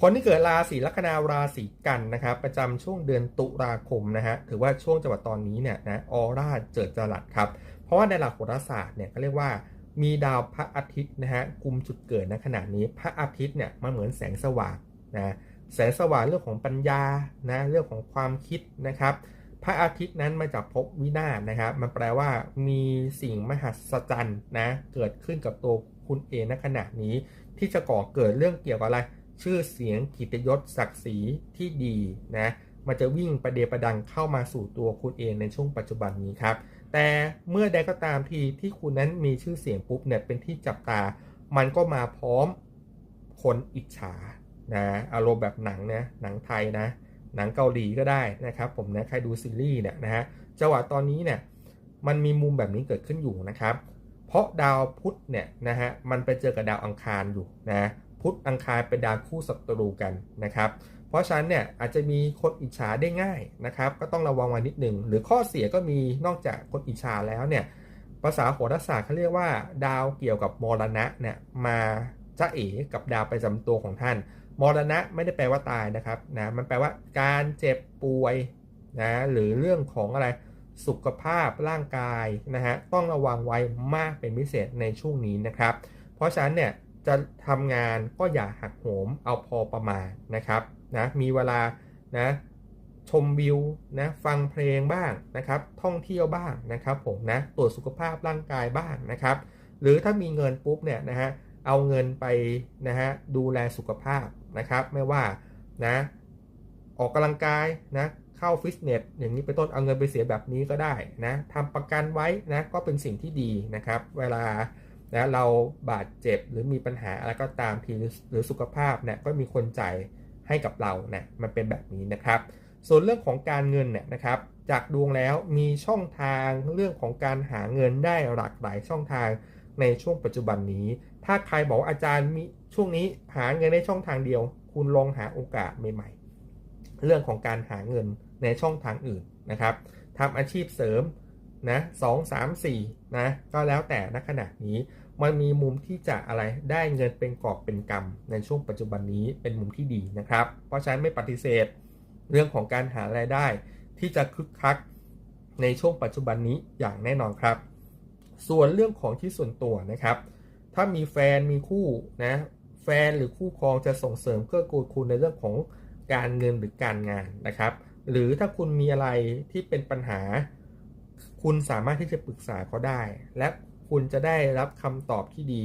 คนที่เกิดราศีลัคนาราศีกันนะครับประจำช่วงเดือนตุลาคมนะฮะถือว่าช่วงจังหวะตอนนี้เนี่ยนะออร่าเจิดจรัสครับเพราะว่าในหลักโหราศาสตร์เนี่ยก็เรียกว่ามีดาวพระอาทิตย์นะฮะกลุ่มจุดเกิดในขณะนี้พระอาทิตย์เนี่ยมันเหมือนแสงสว่างนะแสงสว่างเรื่องของปัญญานะเรื่องของความคิดนะครับพระอาทิตย์นั้นมาจากภพวินาศนะครับ มันแปลว่ามีสิ่งมหัศจรรย์นะ เกิดขึ้นกับตัวคุณเองในขณะนี้ ที่จะก่อเกิดเรื่องเกี่ยวกับอะไร ชื่อเสียงกิตยศศักดิ์ศรีที่ดีนะมันจะวิ่งประเดประดังเข้ามาสู่ตัวคุณเองในช่วงปัจจุบันนี้ครับ แต่เมื่อใดก็ตามทีที่คุณนั้นมีชื่อเสียงปุ๊บเนี่ยเป็นที่จับตา มันก็มาพร้อมคนอิจฉานะอารมณ์แบบหนังนะหนังไทยนะ หนังเกาหลีก็ได้นะครับ ผมนะใครดูซีรีส์เนี่ยนะฮะจังหวะตอนนี้เนี่ยมันมีมุมแบบนี้เกิดขึ้นอยู่นะครับ เพราะดาวพุธเนี่ยนะฮะมันไปเจอกับดาวอังคารอยู่นะ พุธอังคารเป็นดาวคู่ศัตรูกันนะครับ เพราะฉะนั้นเนี่ยอาจจะมีคนอิจฉาได้ง่ายนะครับ ก็ต้องระวังไว้นิดหนึ่งหรือข้อเสียก็มีนอกจากคนอิจฉาแล้วเนี่ยภาษาโหราศาสตร์เขาเรียกว่า ดาวเกี่ยวกับมรณะเนี่ยมาจะเอ๋กับดาวประจำตัวของท่าน มรณะไม่ได้แปลว่าตายนะครับนะมันแปลว่าการเจ็บป่วยนะหรือเรื่องของอะไรสุขภาพร่างกายนะฮะต้องระวังไว้มากเป็นพิเศษในช่วงนี้นะครับ เพราะฉะนั้นเนี่ย จะทำงานก็อย่าหักโหมเอาพอประมาณนะครับนะมีเวลานะชมวิวนะฟังเพลงบ้างนะครับ ท่องเที่ยวบ้างนะครับผมนะตรวจสุขภาพร่างกายบ้างนะครับ หรือถ้ามีเงินปุ๊บเนี่ยนะฮะเอาเงินไปนะฮะดูแลสุขภาพนะครับ ไม่ว่านะออกกำลังกายนะเข้าฟิตเนสอย่างนี้เป็นต้นเอาเงินไปเสียแบบนี้ก็ได้นะทำประกันไว้นะก็เป็นสิ่งที่ดีนะครับ เวลา นะเราบาดเจ็บหรือมีปัญหาอะไรก็ตามทีหรือสุขภาพเนี่ยก็มีคนจ่ายให้กับเรานี่ยมันเป็นแบบนี้นะครับ ส่วนเรื่องของการเงินเนี่ยนะครับ จากดวงแล้วมีช่องทางเรื่องของการหาเงินได้หลากหลายช่องทางในช่วงปัจจุบันนี้ ถ้าใครบอกว่าอาจารย์มีช่วงนี้หาเงินได้ช่องทางเดียว คุณลองหาโอกาสใหม่ๆ เรื่องของการหาเงินในช่องทางอื่นนะครับทำอาชีพเสริมนะสองสามสี่นะก็แล้วแต่ณขณะนี้ มันมีมุมที่จะอะไรได้เงินเป็นกอบเป็นกำในช่วงปัจจุบันนี้เป็นมุมที่ดีนะครับ เพราะฉะนั้นไม่ปฏิเสธเรื่องของการหารายได้ ที่จะคึกคักในช่วงปัจจุบันนี้อย่างแน่นอนครับ ส่วนเรื่องของที่ส่วนตัวนะครับ ถ้ามีแฟนมีคู่นะแฟนหรือคู่ครองจะส่งเสริมเกื้อกูลคุณในเรื่องของการเงินหรือการงานนะครับ หรือถ้าคุณมีอะไรที่เป็นปัญหา คุณสามารถที่จะปรึกษาเขาได้ และ คุณจะได้รับคำตอบที่ดี